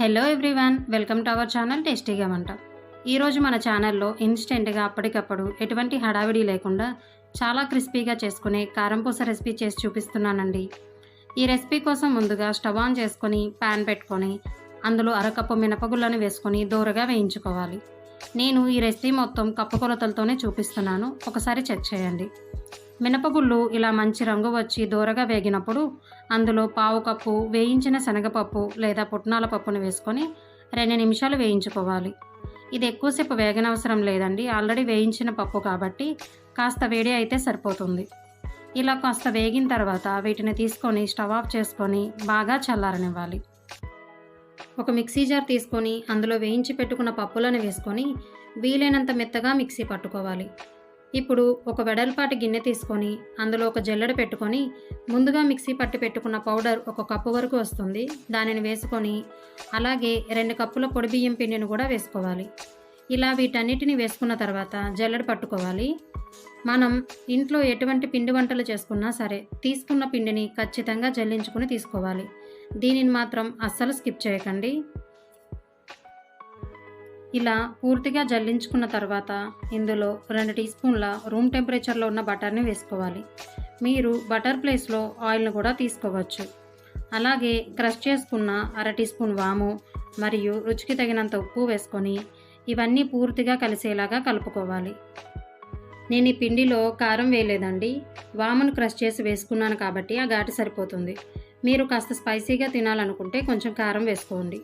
Hello everyone welcome to our channel టేస్టీగా వంట ఈరోజు మన ఛానల్లో ఇన్స్టెంట్గా అప్పటికప్పుడు ఎటువంటి హడావిడి లేకుండా చాలా క్రిస్పీగా చేసుకునే కారంపూస రెసిపీ చేసి చూపిస్తున్నానండి. ఈ రెసిపీ కోసం ముందుగా స్టవ్ ఆన్ చేసుకొని ప్యాన్ పెట్టుకొని అందులో అరకప్పు మినపగుళ్ళను వేసుకొని దూరగా వేయించుకోవాలి. నేను ఈ రెసిపీ మొత్తం కప్పు కొలతలతోనే చూపిస్తున్నాను. ఒకసారి చెక్ చేయండి. మినపగుళ్ళు ఇలా మంచి రంగు వచ్చి దూరగా వేగినప్పుడు అందులో పావు కప్పు వేయించిన శనగపప్పు లేదా పుట్నాల పప్పును వేసుకొని రెండు నిమిషాలు వేయించుకోవాలి. ఇది ఎక్కువసేపు వేగనవసరం లేదండి. ఆల్రెడీ వేయించిన పప్పు కాబట్టి కాస్త వేడి అయితే సరిపోతుంది. ఇలా కాస్త వేగిన తర్వాత వీటిని తీసుకొని స్టవ్ ఆఫ్ చేసుకొని బాగా చల్లారనివ్వాలి. ఒక మిక్సీ జార్ తీసుకొని అందులో వేయించి పెట్టుకున్న పప్పులను వేసుకొని వీలైనంత మెత్తగా మిక్సీ పట్టుకోవాలి. ఇప్పుడు ఒక వెడల్పాటి గిన్నె తీసుకొని అందులో ఒక జల్లెడ పెట్టుకొని ముందుగా మిక్సీ పట్టి పెట్టుకున్న పౌడర్ ఒక కప్పు వరకు వస్తుంది. దానిని వేసుకొని అలాగే రెండు కప్పుల పొడి బియ్యం పిండిని కూడా వేసుకోవాలి. ఇలా వీటన్నిటిని వేసుకున్న తర్వాత జల్లెడ పట్టుకోవాలి. మనం ఇంట్లో ఎటువంటి పిండి వంటలు చేసుకున్నా సరే తీసుకున్న పిండిని ఖచ్చితంగా జల్లించుకుని తీసుకోవాలి. దీనిని మాత్రం అస్సలు స్కిప్ చేయకండి. ఇలా పూర్తిగా జల్లించుకున్న తర్వాత ఇందులో రెండు టీ స్పూన్ల రూమ్ టెంపరేచర్లో ఉన్న బటర్ని వేసుకోవాలి. మీరు బటర్ ప్లేస్లో ఆయిల్ను కూడా తీసుకోవచ్చు. అలాగే క్రష్ చేసుకున్న అర టీ స్పూన్ వాము మరియు రుచికి తగినంత ఉప్పు వేసుకొని ఇవన్నీ పూర్తిగా కలిసేలాగా కలుపుకోవాలి. నేను ఈ పిండిలో కారం వేయలేదండి. వామును క్రష్ చేసి వేసుకున్నాను కాబట్టి ఆ ఘాటు సరిపోతుంది. మీరు కాస్త స్పైసీగా తినాలనుకుంటే కొంచెం కారం వేసుకోండి.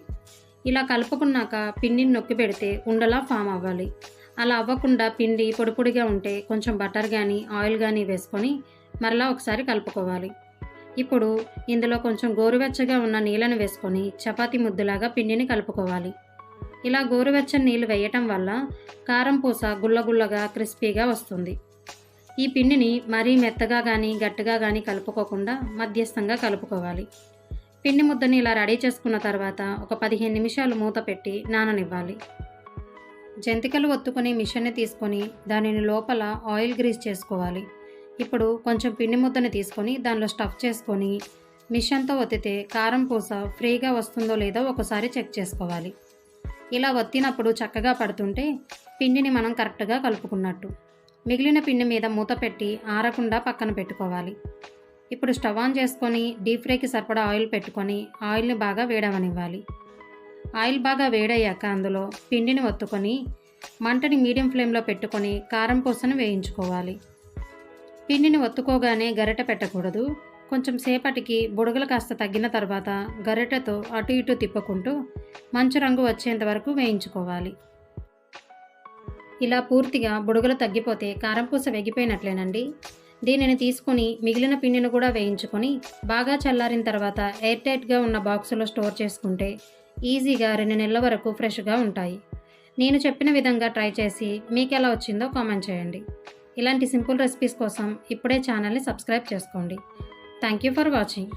ఇలా కలుపుకున్నాక పిండిని నొక్కి పెడితే ఉండలా ఫామ్ అవ్వాలి. అలా అవ్వకుండా పిండి పొడిపొడిగా ఉంటే కొంచెం బటర్ కానీ ఆయిల్ కానీ వేసుకొని మరలా ఒకసారి కలుపుకోవాలి. ఇప్పుడు ఇందులో కొంచెం గోరువెచ్చగా ఉన్న నీళ్ళను వేసుకొని చపాతీ ముద్దులాగా పిండిని కలుపుకోవాలి. ఇలా గోరువెచ్చని నీళ్ళు వేయటం వల్ల కారం పూస గుల్లగుల్లగా క్రిస్పీగా వస్తుంది. ఈ పిండిని మరీ మెత్తగా కానీ గట్టిగా కానీ కలుపుకోకుండా మధ్యస్థంగా కలుపుకోవాలి. పిండి ముద్దని ఇలా రెడీ చేసుకున్న తర్వాత ఒక పదిహేను నిమిషాలు మూత పెట్టి నాననివ్వాలి. జంతికలు ఒత్తుకొని మిషన్ని తీసుకొని దానిని లోపల ఆయిల్ గ్రీస్ చేసుకోవాలి. ఇప్పుడు కొంచెం పిండి ముద్దని తీసుకొని దానిలో స్టఫ్ చేసుకొని మిషన్తో ఒత్తితే కారం పూస ఫ్రీగా వస్తుందో లేదో ఒకసారి చెక్ చేసుకోవాలి. ఇలా ఒత్తినప్పుడు చక్కగా పడుతుంటే పిండిని మనం కరెక్ట్గా కలుపుకున్నట్టు. మిగిలిన పిండి మీద మూత పెట్టి ఆరకుండా పక్కన పెట్టుకోవాలి. ఇప్పుడు స్టవ్ ఆన్ చేసుకొని డీప్ ఫ్రైకి సరిపడా ఆయిల్ పెట్టుకొని ఆయిల్ని బాగా వేడవనివ్వాలి. ఆయిల్ బాగా వేడయ్యాక అందులో పిండిని ఒత్తుకొని మంటని మీడియం ఫ్లేమ్లో పెట్టుకొని కారం పూసను వేయించుకోవాలి. పిండిని ఒత్తుకోగానే గరిటె పెట్టకూడదు. కొంచెం సేపటికి బుడగలు కాస్త తగ్గిన తర్వాత గరిటెతో అటు ఇటు తిప్పుకుంటూ మంచు రంగు వచ్చేంత వరకు వేయించుకోవాలి. ఇలా పూర్తిగా బుడగలు తగ్గిపోతే కారం పూస వెగిపోయినట్లేనండి. దీనిని తీసుకొని మిగిలిన పిండిని కూడా వేయించుకొని బాగా చల్లారిన తర్వాత ఎయిర్ టైట్గా ఉన్న బాక్సులో స్టోర్ చేసుకుంటే ఈజీగా రెండు నెలల వరకు ఫ్రెష్గా ఉంటాయి. నేను చెప్పిన విధంగా ట్రై చేసి మీకు ఎలా వచ్చిందో కామెంట్ చేయండి. ఇలాంటి సింపుల్ రెసిపీస్ కోసం ఇప్పుడే ఛానల్ని సబ్స్క్రైబ్ చేసుకోండి. Thank you for watching.